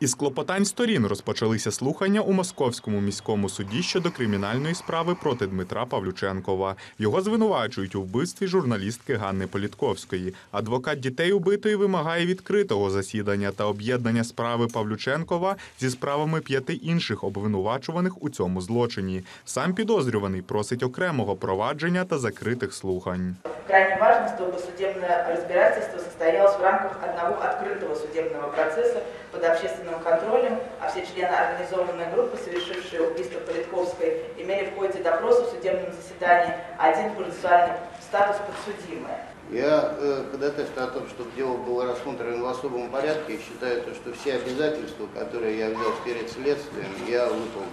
Із клопотань сторін розпочалися слухання у Московському міському суді щодо кримінальної справи проти Дмитра Павлюченкова. Його звинувачують у вбивстві журналістки Ганни Політковської. Адвокат дітей убитої вимагає відкритого засідання та об'єднання справи Павлюченкова зі справами п'яти інших обвинувачуваних у цьому злочині. Сам підозрюваний просить окремого провадження та закритих слухань. Крайне важно, чтобы судебное разбирательство состоялось в рамках одного открытого судебного процесса под общественным контролем, а все члены организованной группы, совершившие убийство Политковской, имели в ходе допроса в судебном заседании один процессуальный статус подсудимые. Я э, ходатайствую о том, чтобы дело было рассмотрено в особом порядке считаю, то, что все обязательства, которые я взял перед следствием, я выполнил.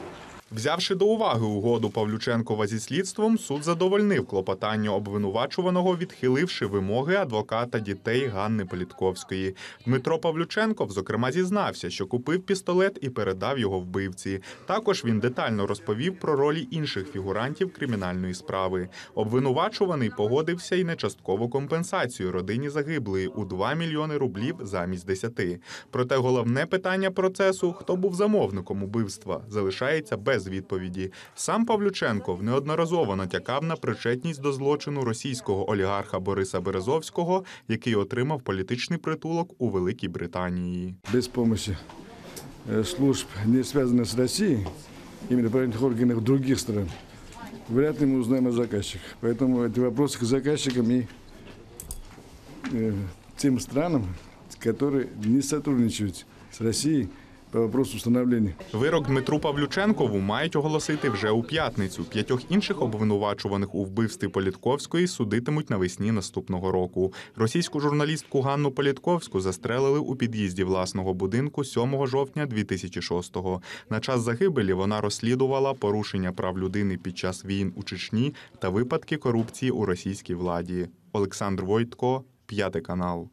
Взявши до уваги угоду Павлюченкова зі слідством, суд задовольнив клопотання обвинувачуваного, відхиливши вимоги адвоката дітей Ганни Політковської. Дмитро Павлюченков, зокрема, зізнався, що купив пістолет і передав його вбивці. Також він детально розповів про ролі інших фігурантів кримінальної справи. Обвинувачуваний погодився й на часткову компенсацію родині загиблої у 2 мільйони рублів замість 10. Проте головне питання процесу, хто був замовником убивства, залишається без відповіді. Сам Павлюченков неодноразово натякав на причетність до злочину російського олігарха Бориса Березовського, який отримав політичний притулок у Великій Британії. без помощи э, служб, не связанных с Россией, именно правоохранительных органов других стран, вряд ли мы узнаем о заказчиках. Поэтому это вопрос к заказчикам и э, тем странам, которые не сотрудничают с Россией по вопросу Вирок Дмитру Павлюченкову мають оголосити вже у п'ятницю. П'ятьох інших обвинувачуваних у вбивстві Політковської судитимуть навесні наступного року. Російську журналістку Ганну Політковську застрелили у під'їзді власного будинку 7 жовтня 2006-го. На час загибелі вона розслідувала порушення прав людини під час війн у Чечні та випадки корупції у російській владі. Олександр Войтко, п'ятий канал.